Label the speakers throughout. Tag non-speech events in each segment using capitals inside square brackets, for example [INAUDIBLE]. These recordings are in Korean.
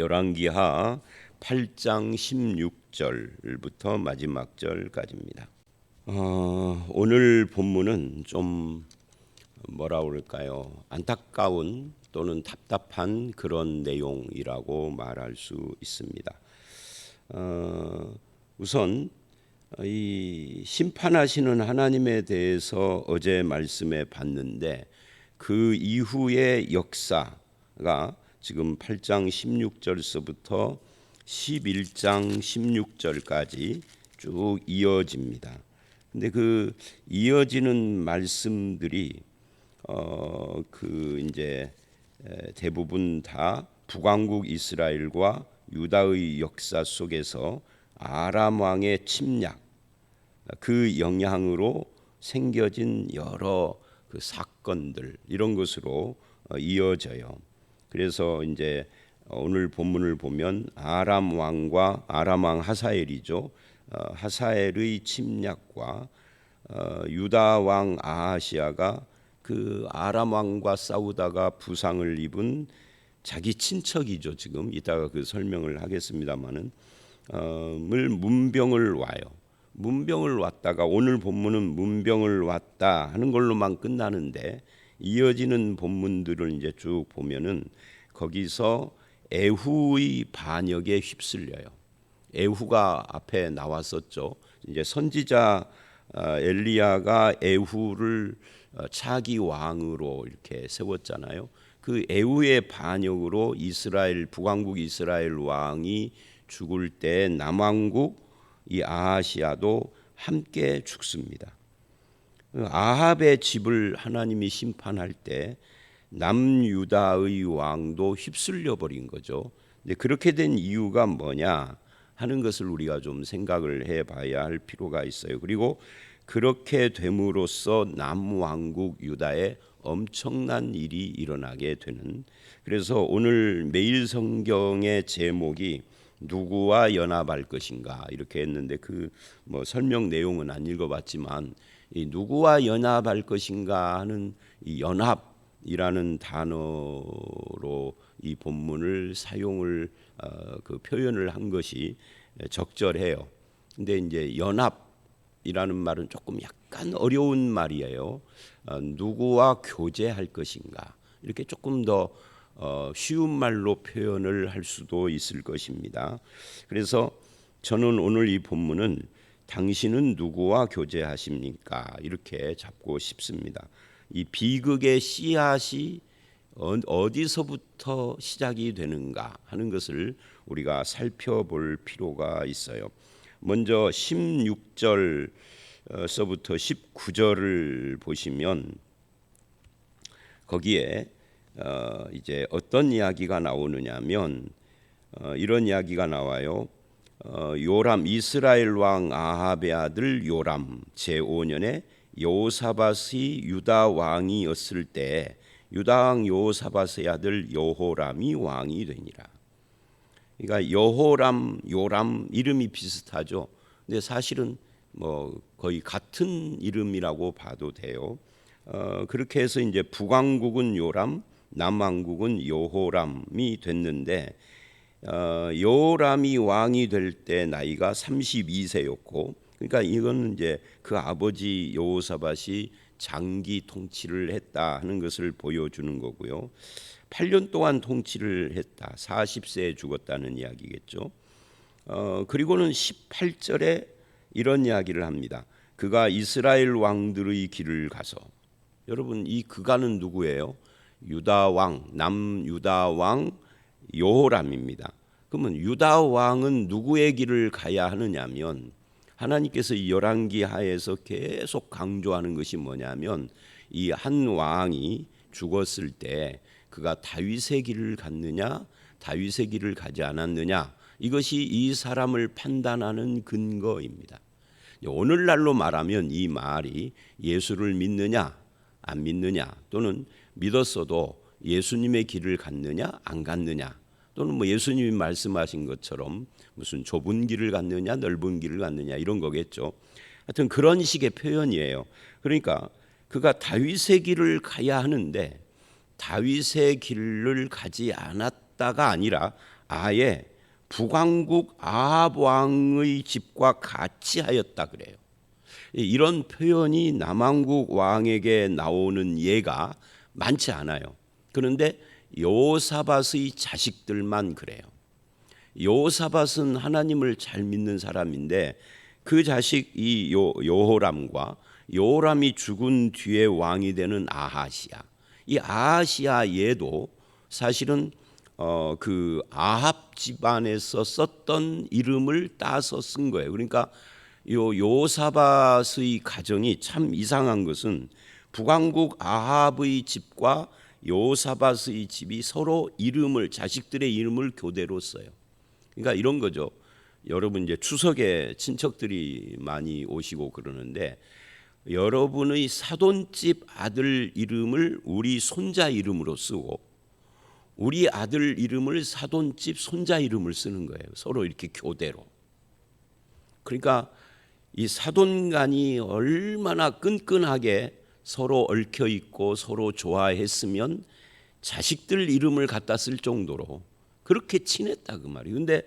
Speaker 1: 열왕기하 8장 16절부터 마지막 절까지입니다. 어, 오늘 본문은 좀 뭐라 그럴까요? 안타까운 또는 답답한 그런 내용이라고 말할 수 있습니다. 어, 우선 이 심판하시는 하나님에 대해서 어제 말씀에 봤는데 그 이후의 역사가 지금 8장 16절서부터 11장 16절까지 쭉 이어집니다. 근데 그 이어지는 말씀들이 어 그 이제 대부분 다 북왕국 이스라엘과 유다의 역사 속에서 아람 왕의 침략 그 영향으로 생겨진 여러 그 사건들 이런 것으로 어, 이어져요. 그래서 이제 오늘 본문을 보면 아람 왕과 아람 왕 하사엘이죠. 어, 하사엘의 침략과 어, 유다 왕 아하시아가 그 아람 왕과 싸우다가 부상을 입은 자기 친척이죠. 지금 이따가 그 설명을 하겠습니다만은 물 문병을 와요. 문병을 왔다가 오늘 본문은 문병을 왔다 하는 걸로만 끝나는데 이어지는 본문들을 이제 쭉 보면은 거기서 에후의 반역에 휩쓸려요. 에후가 앞에 나왔었죠. 이제 선지자 어, 엘리야가 에후를 어, 차기 왕으로 이렇게 세웠잖아요. 그 에후의 반역으로 이스라엘 북왕국 이스라엘 왕이 죽을 때 남왕국 이 아하시아도 함께 죽습니다. 아합의 집을 하나님이 심판할 때 남유다의 왕도 휩쓸려 버린 거죠. 근데 그렇게 된 이유가 뭐냐 하는 것을 우리가 좀 생각을 해 봐야 할 필요가 있어요. 그리고 그렇게 됨으로써 남왕국 유다에 엄청난 일이 일어나게 되는 그래서 오늘 매일 성경의 제목이 누구와 연합할 것인가 이렇게 했는데 그 뭐 설명 내용은 안 읽어봤지만 이 누구와 연합할 것인가 하는 이 연합이라는 단어로 이 본문을 사용을 어, 그 표현을 한 것이 적절해요. 근데 이제 연합이라는 말은 조금 약간 어려운 말이에요. 어, 누구와 교제할 것인가 이렇게 조금 더 어, 쉬운 말로 표현을 할 수도 있을 것입니다. 그래서 저는 오늘 이 본문은 당신은 누구와 교제하십니까? 이렇게 잡고 싶습니다. 이 비극의 씨앗이 어, 어디서부터 시작이 되는가 하는 것을 우리가 살펴볼 필요가 있어요. 먼저 16절서부터 19절을 보시면 거기에 어, 이제 어떤 이야기가 나오느냐면 어, 이런 이야기가 나와요. 어, 요람 이스라엘 왕 아합의 아들 요람 제 5년에 요사밧이 유다 왕이었을 때 유다 왕 요사밧의 아들 여호람이 왕이 되니라. 그러니까 여호람 요람 이름이 비슷하죠. 근데 사실은 뭐 거의 같은 이름이라고 봐도 돼요. 어, 그렇게 해서 이제 북왕국은 요람, 남왕국은 여호람이 됐는데 어, 여호람이 왕이 될 때 나이가 32세였고 그러니까 이거는 이제 그 아버지 여호사밧이 장기 통치를 했다 하는 것을 보여주는 거고요. 8년 동안 통치를 했다. 40세에 죽었다는 이야기겠죠. 어, 그리고는 18절에 이런 이야기를 합니다. 그가 이스라엘 왕들의 길을 가서 여러분 이 그가는 누구예요? 유다 왕, 남 유다 왕 요호람입니다. 그러면 유다 왕은 누구의 길을 가야 하느냐면 하나님께서 이 열왕기 하에서 계속 강조하는 것이 뭐냐면 이 한 왕이 죽었을 때 그가 다윗의 길을 갔느냐 다윗의 길을 가지 않았느냐 이것이 이 사람을 판단하는 근거입니다. 오늘날로 말하면 이 말이 예수를 믿느냐 안 믿느냐 또는 믿었어도 예수님의 길을 갔느냐 안 갔느냐 또는 뭐 예수님이 말씀하신 것처럼 무슨 좁은 길을 갔느냐 넓은 길을 갔느냐 이런 거겠죠. 하여튼 그런 식의 표현이에요. 그러니까 그가 다윗의 길을 가야 하는데 다윗의 길을 가지 않았다가 아니라 아예 북왕국 아합 왕의 집과 같이 하였다 그래요. 이런 표현이 남왕국 왕에게 나오는 예가 많지 않아요. 그런데 요사밧의 자식들만 그래요. 요사밧은 하나님을 잘 믿는 사람인데 그 자식 이 요, 요호람과 요호람이 죽은 뒤에 왕이 되는 아하시아. 이 아하시아 얘도 사실은 어, 그 아합 집안에서 썼던 이름을 따서 쓴 거예요. 그러니까 요 요사밧의 가정이 참 이상한 것은 북왕국 아합의 집과 요사밧의 집이 서로 이름을 자식들의 이름을 교대로 써요. 그러니까 이런 거죠. 여러분 이제 추석에 친척들이 많이 오시고 그러는데 여러분의 사돈집 아들 이름을 우리 손자 이름으로 쓰고 우리 아들 이름을 사돈집 손자 이름을 쓰는 거예요. 서로 이렇게 교대로. 그러니까 이 사돈간이 얼마나 끈끈하게 서로 얽혀 있고 서로 좋아했으면 자식들 이름을 갖다 쓸 정도로 그렇게 친했다 그 말이에요. 근데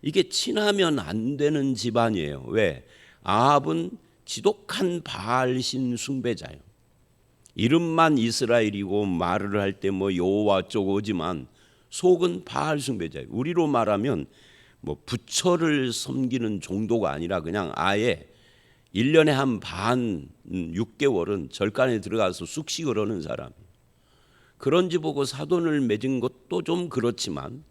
Speaker 1: 이게 친하면 안 되는 집안이에요. 왜? 아합은 지독한 바알 신 숭배자예요. 이름만 이스라엘이고 말을 할 때 뭐 여호와 쪽 오지만 속은 바알 숭배자예요. 우리로 말하면 뭐 부처를 섬기는 정도가 아니라 그냥 아예 1년에 한 반 6개월은 절간에 들어가서 숙식을 하는 사람. 그런지 보고 사돈을 맺은 것도 좀 그렇지만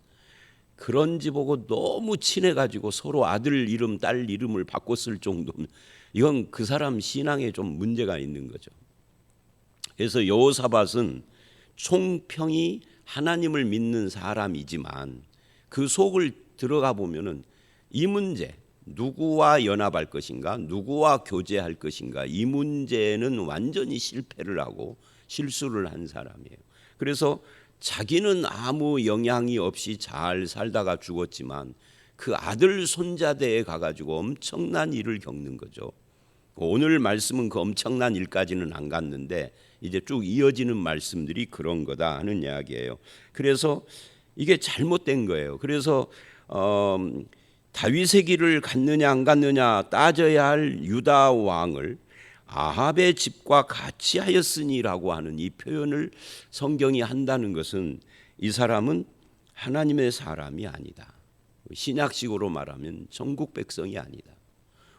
Speaker 1: 그런지 보고 너무 친해 가지고 서로 아들 이름 딸 이름을 바꿨을 정도면 이건 그 사람 신앙에 좀 문제가 있는 거죠. 그래서 여호사밧은 총평이 하나님을 믿는 사람이지만 그 속을 들어가 보면은 이 문제 누구와 연합할 것인가 누구와 교제할 것인가 이 문제는 완전히 실패를 하고 실수를 한 사람이에요. 그래서 자기는 아무 영향이 없이 잘 살다가 죽었지만 그 아들 손자대에 가가지고 엄청난 일을 겪는 거죠. 오늘 말씀은 그 엄청난 일까지는 안 갔는데 이제 쭉 이어지는 말씀들이 그런 거다 하는 이야기예요. 그래서 이게 잘못된 거예요. 그래서 어, 다윗의 길을 갔느냐 안 갔느냐 따져야 할 유다 왕을 아합의 집과 같이 하였으니라고 하는 이 표현을 성경이 한다는 것은 이 사람은 하나님의 사람이 아니다. 신약식으로 말하면 전국 백성이 아니다.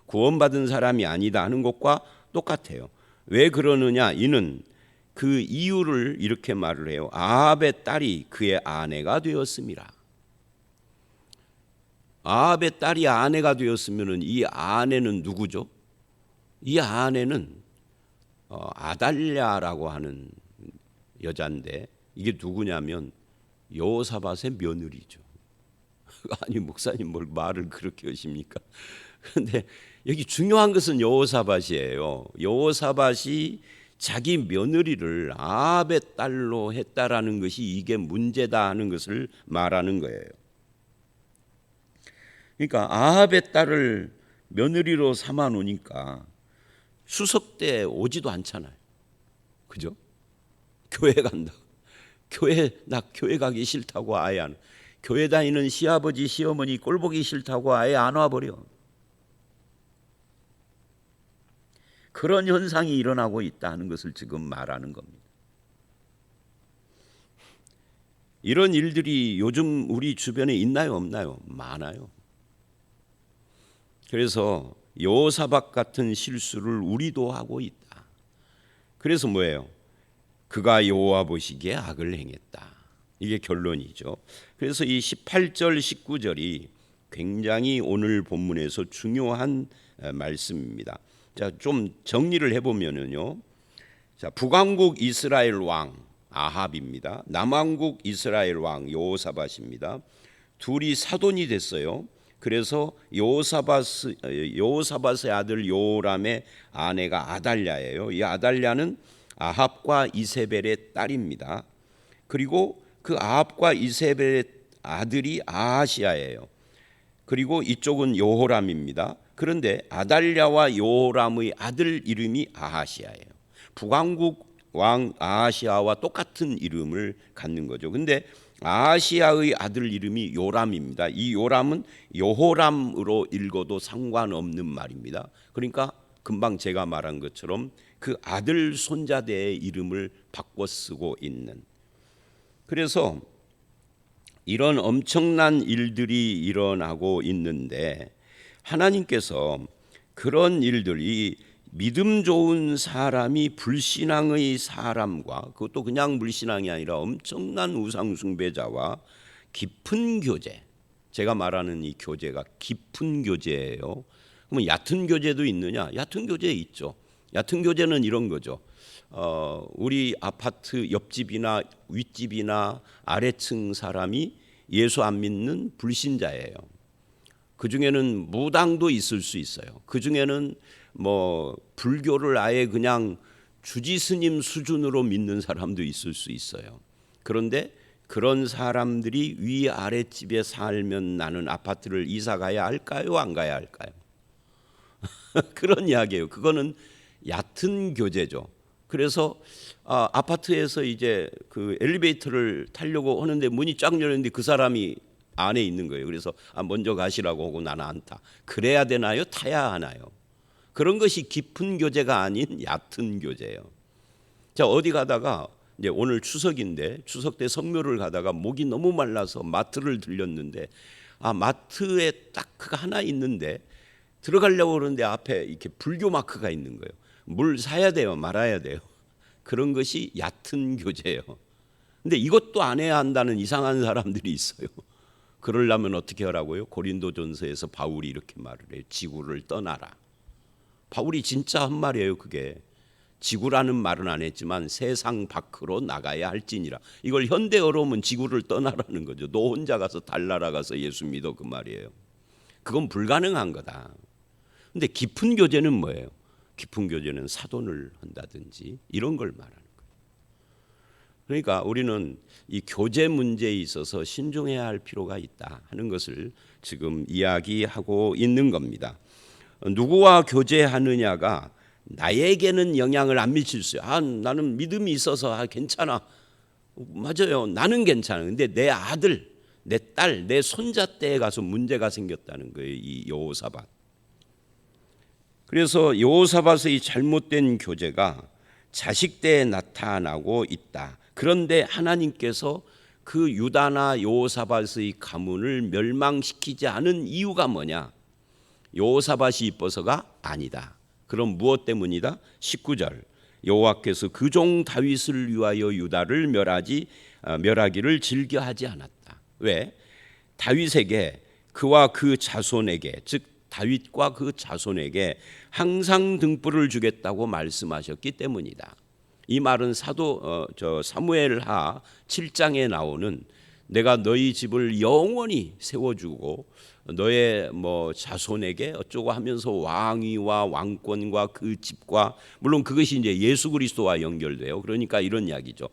Speaker 1: 구원받은 사람이 아니다 하는 것과 똑같아요. 왜 그러느냐? 이는 그 이유를 이렇게 말을 해요. 아합의 딸이 그의 아내가 되었습니다. 아합의 딸이 아내가 되었으면 이 아내는 누구죠? 이 아내는 어, 아달랴라고 하는 여자인데 이게 누구냐면 여호사밧의 며느리죠. [LAUGHS] 아니 목사님 뭘 말을 그렇게 하십니까? [LAUGHS] 그런데 여기 중요한 것은 여호사밧이에요. 여호사밧이 자기 며느리를 아합의 딸로 했다라는 것이 이게 문제다 하는 것을 말하는 거예요. 그러니까 아합의 딸을 며느리로 삼아 놓으니까 추석 때 오지도 않잖아요. 그죠? 교회 간다. 교회 나 교회 가기 싫다고 아예 안. 교회 다니는 시아버지 시어머니 꼴 보기 싫다고 아예 안 와버려. 그런 현상이 일어나고 있다는 것을 지금 말하는 겁니다. 이런 일들이 요즘 우리 주변에 있나요, 없나요? 많아요. 그래서 요사박 같은 실수를 우리도 하고 있다. 그래서 뭐예요? 그가 여호와 보시기에 악을 행했다. 이게 결론이죠. 그래서 이 18절 19절이 굉장히 오늘 본문에서 중요한 말씀입니다. 자, 좀 정리를 해 보면은요. 자, 북왕국 이스라엘 왕 아합입니다. 남왕국 이스라엘 왕 여호사밧입니다. 둘이 사돈이 됐어요. 그래서 요사밧 요사밧의 아들 요람의 아내가 아달랴예요. 이 아달랴는 아합과 이세벨의 딸입니다. 그리고 그 아합과 이세벨의 아들이 아하시아예요. 그리고 이쪽은 요호람입니다. 그런데 아달랴와 요호람의 아들 이름이 아하시아예요. 북왕국 왕 아하시아와 똑같은 이름을 갖는 거죠. 근데 아시아의 아들 이름이 요람입니다. 이 요람은 여호람으로 읽어도 상관없는 말입니다. 그러니까 금방 제가 말한 것처럼 그 아들 손자대의 이름을 바꿔 쓰고 있는 그래서 이런 엄청난 일들이 일어나고 있는데 하나님께서 그런 일들이 믿음 좋은 사람이 불신앙의 사람과 그것도 그냥 불신앙이 아니라 엄청난 우상 숭배자와 깊은 교제 제가 말하는 이 교제가 깊은 교제예요. 그러면 얕은 교제도 있느냐? 얕은 교제 있죠. 얕은 교제는 이런 거죠. 어, 우리 아파트 옆집이나 윗집이나 아래층 사람이 예수 안 믿는 불신자예요. 그 중에는 무당도 있을 수 있어요. 그 중에는 뭐 불교를 아예 그냥 주지 스님 수준으로 믿는 사람도 있을 수 있어요. 그런데 그런 사람들이 위 아래 집에 살면 나는 아파트를 이사 가야 할까요? 안 가야 할까요? [LAUGHS] 그런 이야기예요. 그거는 얕은 교제죠. 그래서 아, 아파트에서 이제 그 엘리베이터를 타려고 하는데 문이 쫙 열렸는데 그 사람이 안에 있는 거예요. 그래서 아, 먼저 가시라고 하고 나는 안 타. 그래야 되나요? 타야 하나요? 그런 것이 깊은 교제가 아닌 얕은 교제예요. 자 어디 가다가 이제 오늘 추석인데 추석 때 성묘를 가다가 목이 너무 말라서 마트를 들렸는데 아 마트에 딱 그가 하나 있는데 들어가려고 그러는데 앞에 이렇게 불교 마크가 있는 거예요. 물 사야 돼요, 말아야 돼요. [LAUGHS] 그런 것이 얕은 교제예요. 근데 이것도 안 해야 한다는 이상한 사람들이 있어요. [LAUGHS] 그러려면 어떻게 하라고요? 고린도전서에서 바울이 이렇게 말을 해요. 지구를 떠나라. 바울이 진짜 한 말이에요, 그게. 지구라는 말은 안 했지만 세상 밖으로 나가야 할지니라. 이걸 현대어로 하면 지구를 떠나라는 거죠. 너 혼자 가서 달나라 가서 예수 믿어 그 말이에요. 그건 불가능한 거다. 근데 깊은 교제는 뭐예요? 깊은 교제는 사돈을 한다든지 이런 걸 말하는 거예요. 그러니까 우리는 이 교제 문제에 있어서 신중해야 할 필요가 있다 하는 것을 지금 이야기하고 있는 겁니다. 누구와 교제하느냐가 나에게는 영향을 안 미칠 수 있어요. 아, 나는 믿음이 있어서 아, 괜찮아. 맞아요. 나는 괜찮아. 근데 내 아들, 내 딸, 내 손자 때에 가서 문제가 생겼다는 거예요. 이 여호사밧. 그래서 여호사밧의 잘못된 교제가 자식 때에 나타나고 있다. 그런데 하나님께서 그 유다나 여호사밧의 가문을 멸망시키지 않은 이유가 뭐냐? 여호사밧이 이뻐서가 아니다. 그럼 무엇 때문이다? 19절. 여호와께서 그 종 다윗을 위하여 유다를 멸하지 아, 멸하기를 즐겨하지 않았다. 왜? 다윗에게 그와 그 자손에게 즉 다윗과 그 자손에게 항상 등불을 주겠다고 말씀하셨기 때문이다. 이 말은 사도 어, 저 사무엘하 7장에 나오는 내가 너희 집을 영원히 세워주고 너의 뭐 자손에게 어쩌고 하면서 왕위와 왕권과 그 집과 물론 그것이 이제 예수 그리스도와 연결돼요. 그러니까 이런 이야기죠.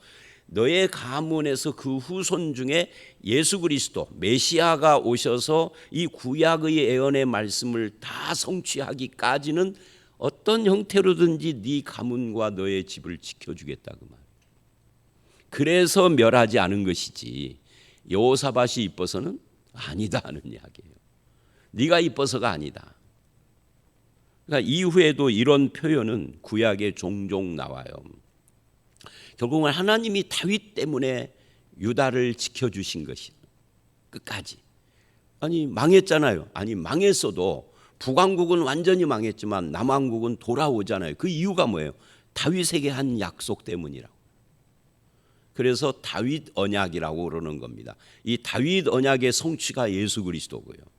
Speaker 1: 너의 가문에서 그 후손 중에 예수 그리스도 메시아가 오셔서 이 구약의 예언의 말씀을 다 성취하기까지는 어떤 형태로든지 네 가문과 너의 집을 지켜주겠다 그 말. 그래서 멸하지 않은 것이지 여호사밭이 이뻐서는 아니다 하는 이야기예요. 네가 이뻐서가 아니다. 그러니까 이후에도 이런 표현은 구약에 종종 나와요. 결국은 하나님이 다윗 때문에 유다를 지켜 주신 것이 끝까지. 아니 망했잖아요. 아니 망했어도 북왕국은 완전히 망했지만 남왕국은 돌아오잖아요. 그 이유가 뭐예요? 다윗에게 한 약속 때문이라고. 그래서 다윗 언약이라고 그러는 겁니다. 이 다윗 언약의 성취가 예수 그리스도고요.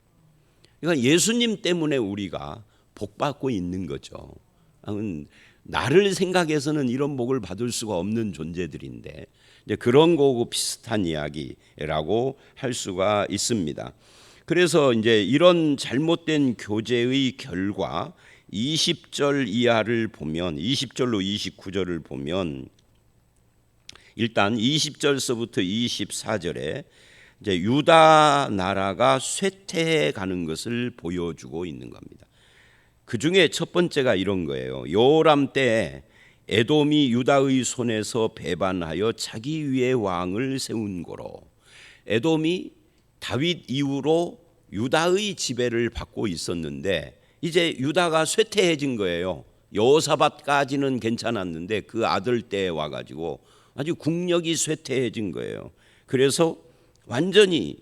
Speaker 1: 그러니까 예수님 때문에 우리가 복 받고 있는 거죠. 나를 생각해서는 이런 복을 받을 수가 없는 존재들인데 이제 그런 거고 비슷한 이야기라고 할 수가 있습니다. 그래서 이제 이런 잘못된 교제의 결과 20절 이하를 보면 20절로 29절을 보면 일단 20절서부터 24절에 이제 유다 나라가 쇠퇴해 가는 것을 보여주고 있는 겁니다. 그 중에 첫 번째가 이런 거예요. 요람 때 에돔이 유다의 손에서 배반하여 자기 위에 왕을 세운 고로 에돔이 다윗 이후로 유다의 지배를 받고 있었는데 이제 유다가 쇠퇴해진 거예요. 여호사밧까지는 괜찮았는데 그 아들 때에 와가지고 아주 국력이 쇠퇴해진 거예요. 그래서 완전히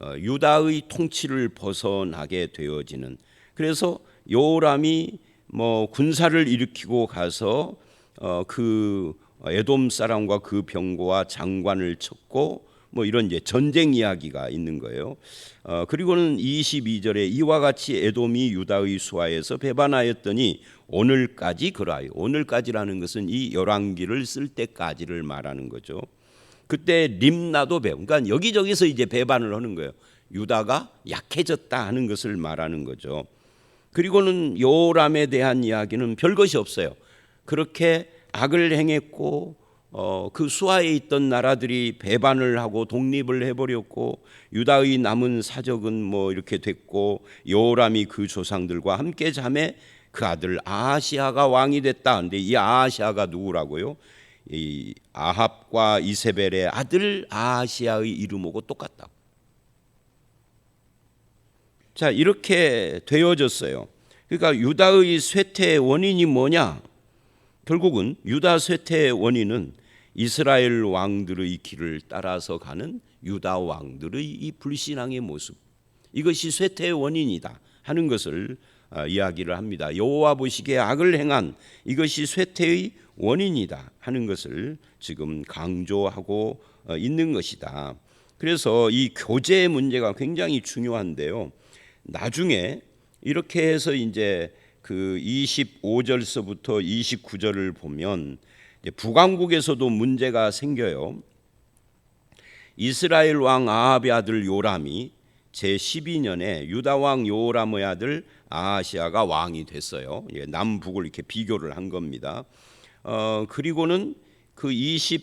Speaker 1: 어, 유다의 통치를 벗어나게 되어지는 그래서 요람이 뭐 군사를 일으키고 가서 어, 그 에돔 사람과 그 병거와 장관을 쳤고 뭐 이런 이제 전쟁 이야기가 있는 거예요. 어, 그리고는 22절에 이와 같이 에돔이 유다의 수하에서 배반하였더니 오늘까지 그라요. 오늘까지라는 것은 이 열왕기를 쓸 때까지를 말하는 거죠. 그때 림나도 배, 그러니까 여기저기서 이제 배반을 하는 거예요. 유다가 약해졌다 하는 것을 말하는 거죠. 그리고는 요람에 대한 이야기는 별 것이 없어요. 그렇게 악을 행했고 어, 그 수하에 있던 나라들이 배반을 하고 독립을 해버렸고 유다의 남은 사적은 뭐 이렇게 됐고 요람이 그 조상들과 함께 잠에 그 아들 아하시아가 왕이 됐다. 근데 이 아하시아가 누구라고요? 이 아합과 이세벨의 아들 아하시아의 이름하고 똑같다. 자 이렇게 되어졌어요. 그러니까 유다의 쇠퇴의 원인이 뭐냐? 결국은 유다 쇠퇴의 원인은 이스라엘 왕들의 길을 따라서 가는 유다 왕들의 이 불신앙의 모습 이것이 쇠퇴의 원인이다 하는 것을 아, 이야기를 합니다. 여호와 보시기에 악을 행한 이것이 쇠퇴의 원인이다 하는 것을 지금 강조하고 어, 있는 것이다. 그래서 이 교제의 문제가 굉장히 중요한데요. 나중에 이렇게 해서 이제 그 25절서부터 29절을 보면 북왕국에서도 문제가 생겨요. 이스라엘 왕 아합의 아들 요람이 제 12년에 유다 왕 요람의 아들 아하시아가 왕이 됐어요. 예, 남북을 이렇게 비교를 한 겁니다. 어, 그리고는 그 26절을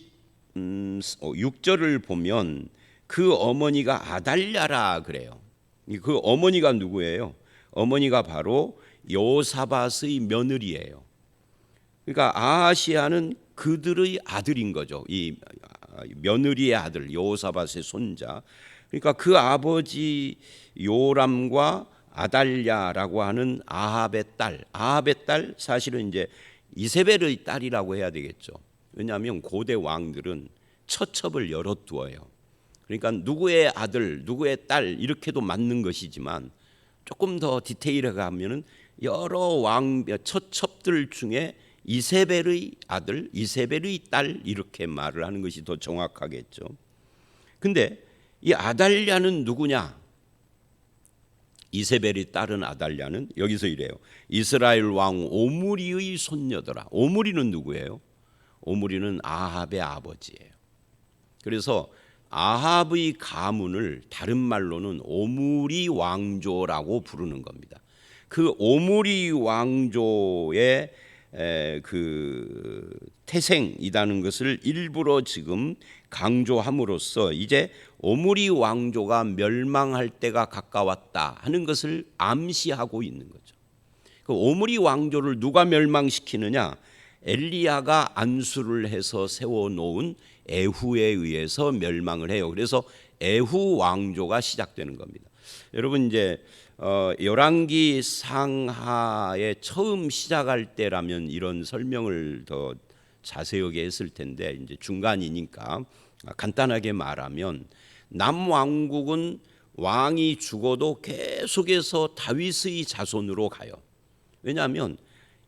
Speaker 1: 음, 보면 그 어머니가 아달랴라 그래요. 그 어머니가 누구예요? 어머니가 바로 요사밧의 며느리예요. 그러니까 아하시아는 그들의 아들인 거죠. 이 며느리의 아들 요사밧의 손자. 그러니까 그 아버지 요람과 아달랴라고 하는 아합의 딸, 아합의 딸 사실은 이제 이세벨의 딸이라고 해야 되겠죠. 왜냐하면 고대 왕들은 처첩을 열어두어요. 그러니까 누구의 아들, 누구의 딸 이렇게도 맞는 것이지만 조금 더 디테일하게 하면은 여러 왕 처첩들 중에 이세벨의 아들, 이세벨의 딸 이렇게 말을 하는 것이 더 정확하겠죠. 근데 이 아달랴는 누구냐? 이세벨이 딸은 아달랴는 여기서 이래요. 이스라엘 왕 오므리의 손녀더라. 오므리는 누구예요? 오므리는 아합의 아버지예요. 그래서 아합의 가문을 다른 말로는 오므리 왕조라고 부르는 겁니다. 그 오므리 왕조의 그 태생이라는 것을 일부러 지금 강조함으로써 이제 오므리 왕조가 멸망할 때가 가까웠다 하는 것을 암시하고 있는 거죠. 그 오므리 왕조를 누가 멸망시키느냐? 엘리야가 안수를 해서 세워 놓은 에후에 의해서 멸망을 해요. 그래서 에후 왕조가 시작되는 겁니다. 여러분 이제 어, 열왕기 상하에 처음 시작할 때라면 이런 설명을 더 자세하게 했을 텐데 이제 중간이니까 간단하게 말하면 남왕국은 왕이 죽어도 계속해서 다윗의 자손으로 가요. 왜냐하면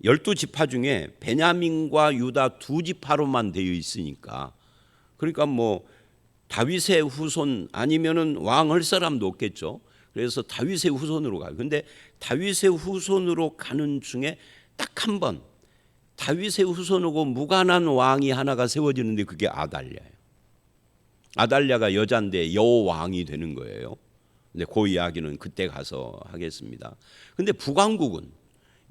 Speaker 1: 열두 지파 중에 베냐민과 유다 두 지파로만 되어 있으니까 그러니까 뭐 다윗의 후손 아니면은 왕 할 사람도 없겠죠. 그래서 다윗의 후손으로 가요. 근데 다윗의 후손으로 가는 중에 딱 한 번 다윗의 후손하고 무관한 왕이 하나가 세워지는데 그게 아달랴예요. 아달랴가 여잔데 여왕이 되는 거예요. 근데 그 이야기는 그때 가서 하겠습니다. 근데 북왕국은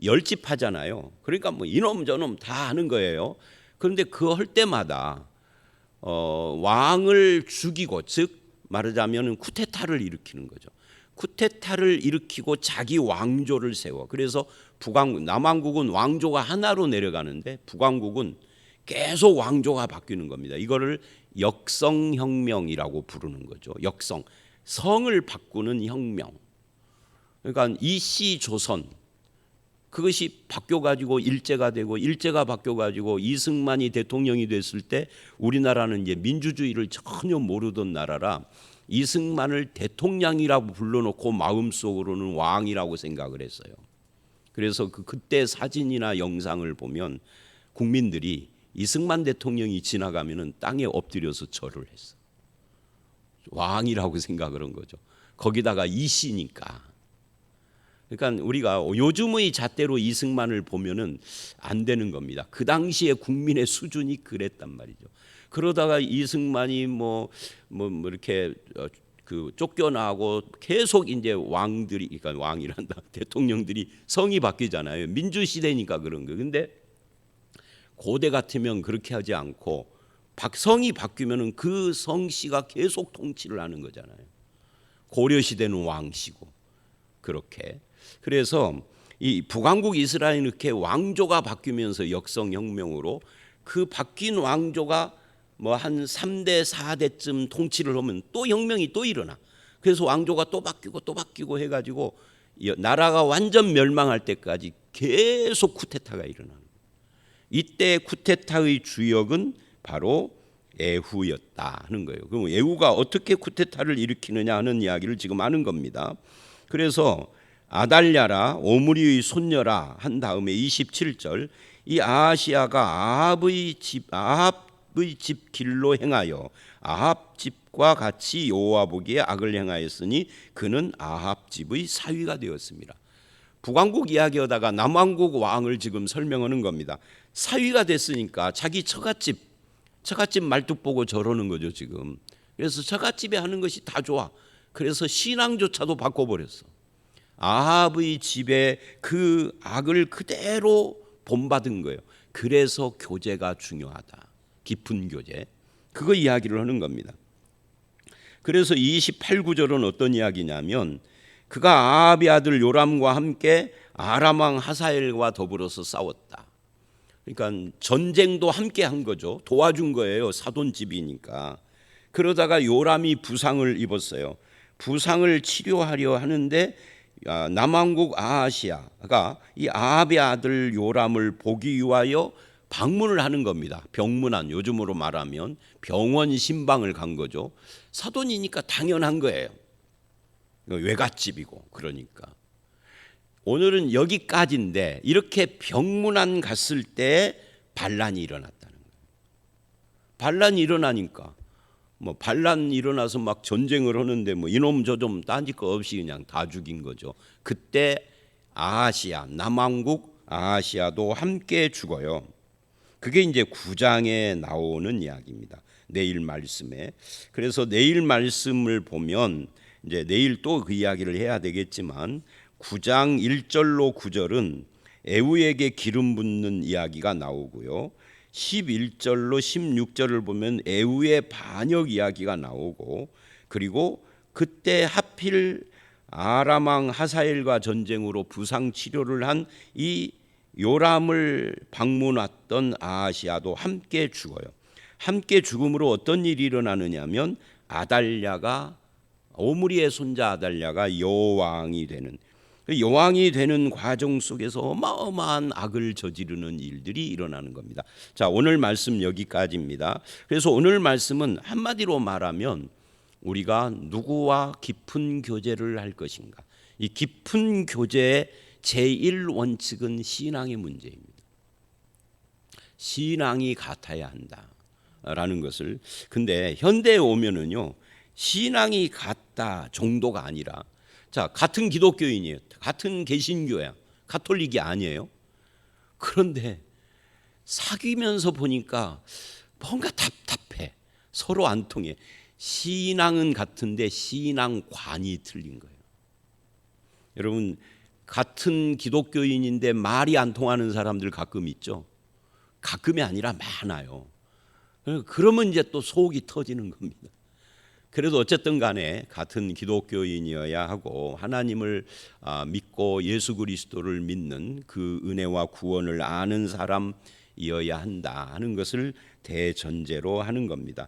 Speaker 1: 열집하잖아요. 그러니까 뭐 이놈 저놈 다 하는 거예요. 그런데 그 할 때마다 어, 왕을 죽이고 즉 말하자면 쿠데타를 일으키는 거죠. 쿠데타를 일으키고 자기 왕조를 세워. 그래서 북왕 남왕국은 왕조가 하나로 내려가는데 북왕국은 계속 왕조가 바뀌는 겁니다. 이거를 역성 혁명이라고 부르는 거죠. 역성 성을 바꾸는 혁명. 그러니까 이씨 조선 그것이 바뀌어 가지고 일제가 되고 일제가 바뀌어 가지고 이승만이 대통령이 됐을 때 우리나라는 이제 민주주의를 전혀 모르던 나라라 이승만을 대통령이라고 불러놓고 마음속으로는 왕이라고 생각을 했어요. 그래서 그 그때 사진이나 영상을 보면 국민들이 이승만 대통령이 지나가면은 땅에 엎드려서 절을 했어. 왕이라고 생각을 한 거죠. 거기다가 이씨니까. 그러니까 우리가 요즘의 잣대로 이승만을 보면은 안 되는 겁니다. 그 당시에 국민의 수준이 그랬단 말이죠. 그러다가 이승만이 뭐뭐 뭐, 뭐 이렇게 어, 그 쫓겨나고 계속 이제 왕들이 그러니까 왕이란다 [LAUGHS] 대통령들이 성이 바뀌잖아요. 민주 시대니까 그런 거. 근데 고대 같으면 그렇게 하지 않고 박성이 바뀌면은 그 성씨가 계속 통치를 하는 거잖아요. 고려 시대는 왕씨고 그렇게 그래서 이 북왕국 이스라엘 이렇게 왕조가 바뀌면서 역성혁명으로 그 바뀐 왕조가 뭐 한 3대 4대쯤 통치를 하면 또 혁명이 또 일어나. 그래서 왕조가 또 바뀌고 또 바뀌고 해 가지고 나라가 완전 멸망할 때까지 계속 쿠데타가 일어나는. 이때 쿠데타의 주역은 바로 에후였다 하는 거예요. 그럼 에후가 어떻게 쿠데타를 일으키느냐 하는 이야기를 지금 하는 겁니다. 그래서 아달랴라 오므리의 손녀라 한 다음에 27절 이 아하시아가 아합의 집 아합 의 집 길로 행하여 아합 집과 같이 여호와 보기에 악을 행하였으니 그는 아합 집의 사위가 되었습니다. 북왕국 이야기하다가 남왕국 왕을 지금 설명하는 겁니다. 사위가 됐으니까 자기 처갓집 처갓집 말뚝 보고 저러는 거죠 지금. 그래서 처갓집에 하는 것이 다 좋아. 그래서 신앙조차도 바꿔버렸어. 아합의 집에 그 악을 그대로 본받은 거예요. 그래서 교제가 중요하다. 깊은 교제. 그거 이야기를 하는 겁니다. 그래서 28, 9절은 어떤 이야기냐면 그가 아합의 아들 요람과 함께 아람 왕 하사엘과 더불어서 싸웠다. 그러니까 전쟁도 함께 한 거죠. 도와준 거예요. 사돈 집이니까. 그러다가 요람이 부상을 입었어요. 부상을 치료하려 하는데 아, 남왕국 아하시아가 이 아합의 아들 요람을 보기 위하여 방문을 하는 겁니다. 병문안 요즘으로 말하면 병원 신방을 간 거죠. 사돈이니까 당연한 거예요. 외갓집이고 그러니까 오늘은 여기까지인데 이렇게 병문안 갔을 때 반란이 일어났다는 거예요. 반란이 일어나니까 뭐 반란 일어나서 막 전쟁을 하는데 뭐 이놈 저 좀 딴짓 거 없이 그냥 다 죽인 거죠. 그때 아시아 남왕국 아시아도 함께 죽어요. 그게 이제 구장에 나오는 이야기입니다. 내일 말씀에. 그래서 내일 말씀을 보면 이제 내일 또 그 이야기를 해야 되겠지만 9장 1절로 9절은 애우에게 기름 붓는 이야기가 나오고요. 11절로 16절을 보면 에우의 반역 이야기가 나오고 그리고 그때 하필 아람왕 하사엘과 전쟁으로 부상 치료를 한 이 요람을 방문 왔던 아시아도 함께 죽어요. 함께 죽음으로 어떤 일이 일어나느냐면 아달랴가 오므리의 손자 아달랴가 여왕이 되는 그 여왕이 되는 과정 속에서 어마어마한 악을 저지르는 일들이 일어나는 겁니다. 자, 오늘 말씀 여기까지입니다. 그래서 오늘 말씀은 한마디로 말하면 우리가 누구와 깊은 교제를 할 것인가. 이 깊은 교제의 제1 원칙은 신앙의 문제입니다. 신앙이 같아야 한다라는 것을 근데 현대에 오면은요. 신앙이 같다 정도가 아니라 자, 같은 기독교인이에요. 같은 개신교야. 가톨릭이 아니에요. 그런데 사귀면서 보니까 뭔가 답답해. 서로 안 통해. 신앙은 같은데 신앙관이 틀린 거예요. 여러분 같은 기독교인인데 말이 안 통하는 사람들 가끔 있죠. 가끔이 아니라 많아요. 그러면 이제 또 속이 터지는 겁니다. 그래도 어쨌든 간에 같은 기독교인이어야 하고 하나님을 아, 믿고 예수 그리스도를 믿는 그 은혜와 구원을 아는 사람 이어야 한다 하는 것을 대전제로 하는 겁니다.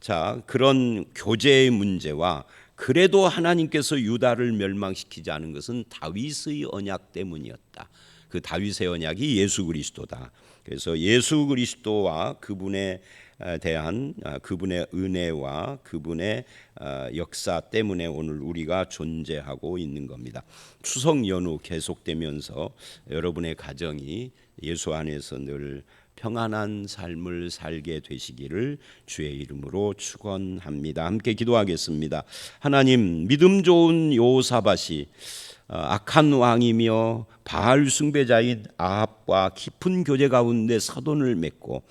Speaker 1: 자, 그런 교제의 문제와 그래도 하나님께서 유다를 멸망시키지 않은 것은 다윗의 언약 때문이었다. 그 다윗의 언약이 예수 그리스도다. 그래서 예수 그리스도와 그분에 대한 아, 그분의 은혜와 그분의 아, 역사 때문에 오늘 우리가 존재하고 있는 겁니다. 추석 연휴 계속되면서 여러분의 가정이 예수 안에서 늘 평안한 삶을 살게 되시기를 주의 이름으로 축원합니다. 함께 기도하겠습니다. 하나님 믿음 좋은 요사밭이 어, 악한 왕이며 바알 숭배자인 아합과 깊은 교제 가운데 사돈을 맺고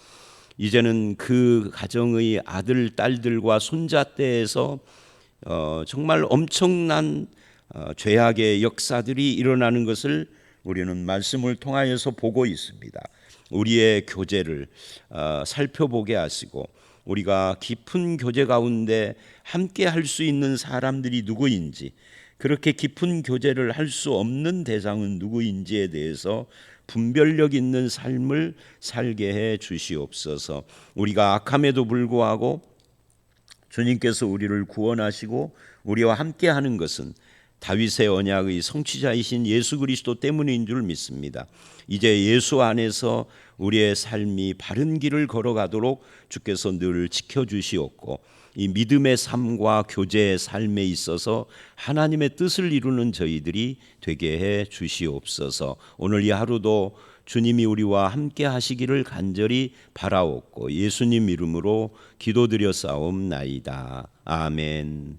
Speaker 1: 이제는 그 가정의 아들 딸들과 손자 때에서 어, 정말 엄청난 어, 죄악의 역사들이 일어나는 것을 우리는 말씀을 통하여서 보고 있습니다. 우리의 교제를 어, 살펴보게 하시고 우리가 깊은 교제 가운데 함께 할 수 있는 사람들이 누구인지 그렇게 깊은 교제를 할 수 없는 대상은 누구인지에 대해서 분별력 있는 삶을 살게 해 주시옵소서. 우리가 악함에도 불구하고 주님께서 우리를 구원하시고 우리와 함께 하는 것은 다윗의 언약의 성취자이신 예수 그리스도 때문인 줄 믿습니다. 이제 예수 안에서 우리의 삶이 바른 길을 걸어가도록 주께서 늘 지켜 주시옵고 이 믿음의 삶과 교제의 삶에 있어서 하나님의 뜻을 이루는 저희들이 되게 해 주시옵소서. 오늘 이 하루도 주님이 우리와 함께 하시기를 간절히 바라옵고 예수님 이름으로 기도드려 싸움나이다. 아멘.